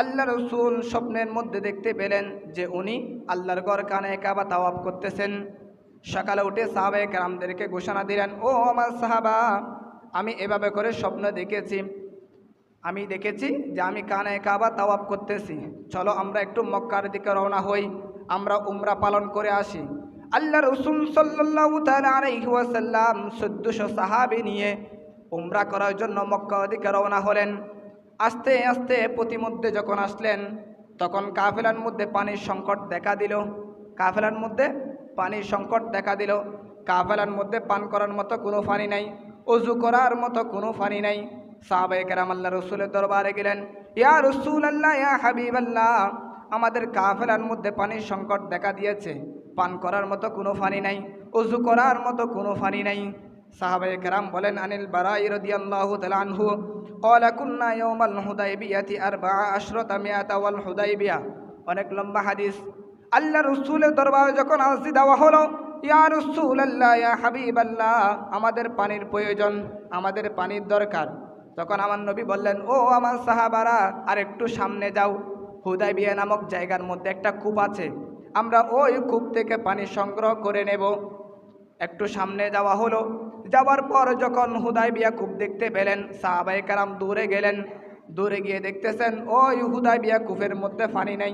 আল্লাহ রসুল স্বপ্নের মধ্যে দেখতে পেলেন যে উনি আল্লাহর গড় কানে কাবা তাওয়াব করতেছেন। সকালে উঠে সাহাবে কারামদেরকে ঘোষণা দিলেন, ও আমার সাহাবা, আমি এভাবে করে স্বপ্ন দেখেছি। আমি দেখেছি যে আমি কানে কাবা তাওয়াব করতেছি। চলো আমরা একটু মক্কার দিকে রওনা হই, আমরা উমরা পালন করে আসি। আল্লাহ রসুল সাল্লাহ আলাইসাল্লাম চোদ্দশো সাহাবি নিয়ে উমরা করার জন্য মক্কার দিকে রওনা হলেন। আস্তে আস্তে প্রতিমধ্যে যখন আসলেন, তখন কাফেলার মধ্যে পানির সংকট দেখা দিল। কাফেলার মধ্যে পানির সংকট দেখা দিল। কাফেলার মধ্যে পান করার মতো কোনো পানি নাই, অজু করার মতো কোনো পানি নাই। সাহাবায়ে কেরাম আল্লাহ রসুলের দরবারে গেলেন, ইয়া রসুল আল্লাহ ইয়া হাবিব আল্লাহ আমাদের কাফেলার মধ্যে পানির সংকট দেখা দিয়েছে। পান করার মতো কোনো পানি নাই, অজু করার মতো কোনো পানি নাই। সাহাবায়ে কেরাম বলেন আনিল বারাই রাদিয়াল্লাহু তাআলা আনহু قال كنا يوم الحديبية أربع عشرة مئة والحديبية অনেক লম্বা হাদিস আল্লাহ রসুলের দরবারে যখন আরজি দেওয়া হলো ইয়া রসুল আল্লাহ ইয়া হাবিব আল্লাহ আমাদের পানির প্রয়োজন আমাদের পানির দরকার তখন আমার নবী বললেন ও আমার সাহাবারা আর একটু সামনে যাও হুদাইবিয়া নামক জায়গার মধ্যে একটা কূপ আছে আমরা ওই কূপ থেকে পানি সংগ্রহ করে নেব একটু সামনে যাওয়া হলো। যাওয়ার পর যখন হুদাই বিয়া কূপ দেখতে পেলেন সাহাবাই কারাম দূরে গেলেন। দূরে গিয়ে দেখতেছেন, ওই হুদাই বিয়া কূপের মধ্যে পানি নাই।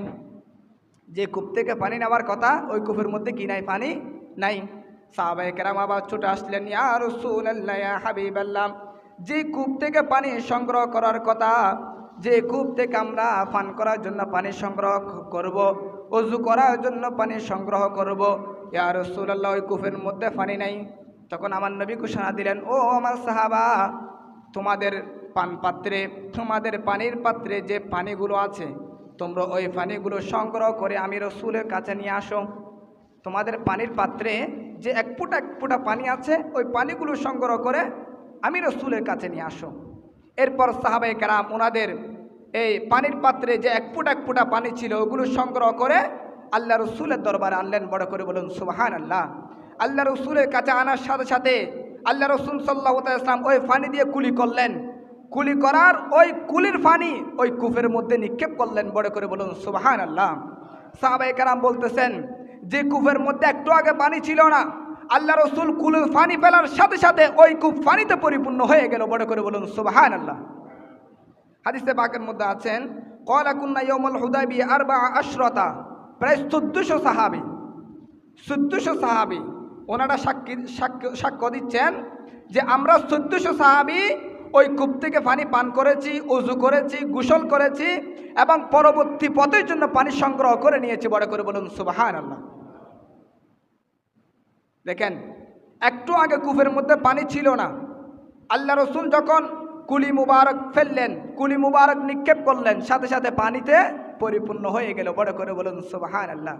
যে কূপ থেকে পানি নেওয়ার কথা, ওই কূপের মধ্যে কি নাই? পানি নাই। সাহাবাই কেরাম আবার ছুটে আসলেন, ইয়া ইয়া হাবিব আল্লাহ যে কূপ থেকে পানি সংগ্রহ করার কথা, যে কূপ থেকে আমরা পান করার জন্য পানি সংগ্রহ করব, অজু করার জন্য পানি সংগ্রহ করব ইয়া রসুল্লাহ ওই কুফের মধ্যে পানি নাই। তখন আমার নবী ঘোষণা দিলেন, ও আমার সাহাবা, তোমাদের পান পাত্রে, তোমাদের পানির পাত্রে যে পানিগুলো আছে, তোমরা ওই পানিগুলো সংগ্রহ করে আমি রসুলের কাছে নিয়ে আসো। তোমাদের পানির পাত্রে যে এক ফুটা এক ফুটা পানি আছে, ওই পানিগুলো সংগ্রহ করে আমি রসুলের কাছে নিয়ে আসো। এরপর সাহাবাই কারাম ওনাদের এই পানির পাত্রে যে এক ফুটা এক ফুটা পানি ছিল, ওগুলো সংগ্রহ করে আল্লাহ রসুলের দরবারে আনলেন, বড় করে বলুন সুবাহান আল্লাহ আল্লাহ রসুলের কাছে আনার সাথে সাথে আল্লাহ রসুল সাল্লাহ ইসলাম ওই পানি দিয়ে কুলি করলেন। কুলি করার ওই কুলির পানি ওই কূপের মধ্যে নিক্ষেপ করলেন, বড় করে বলুন সুবাহান আল্লাহ সাহাবাই কারাম বলতেছেন, যে কূপের মধ্যে একটু আগে পানি ছিল না, আল্লাহ রসুল কুলের ফানি ফেলার সাথে সাথে ওই কূপ পানিতে পরিপূর্ণ হয়ে গেল, বড় করে বলুন সুবাহান আল্লাহ হাদিসে বাকের মধ্যে আছেন কলা কুন্না ইয়মল হুদাইবি আরবা আশরতা। প্রায় চোদ্দশো সাহাবি চোদ্দশো সাহাবি ওনারা সাক্ষী সাক্ষ্য দিচ্ছেন যে আমরা চোদ্দশো সাহাবি ওই কূপ থেকে পানি পান করেছি, উজু করেছি, গোসল করেছি এবং পরবর্তী পথের জন্য পানি সংগ্রহ করে নিয়েছি। বড় করে বলুন সুবাহান আল্লাহ দেখেন, একটু আগে কূপের মধ্যে পানি ছিল না। আল্লাহ রসুল যখন কুলি মুবারক ফেললেন, কুলি মুবারক নিক্ষেপ করলেন, সাথে সাথে পানিতে পরিপূর্ণ হয়ে গেল। বড় করে বলুন সুবাহান আল্লাহ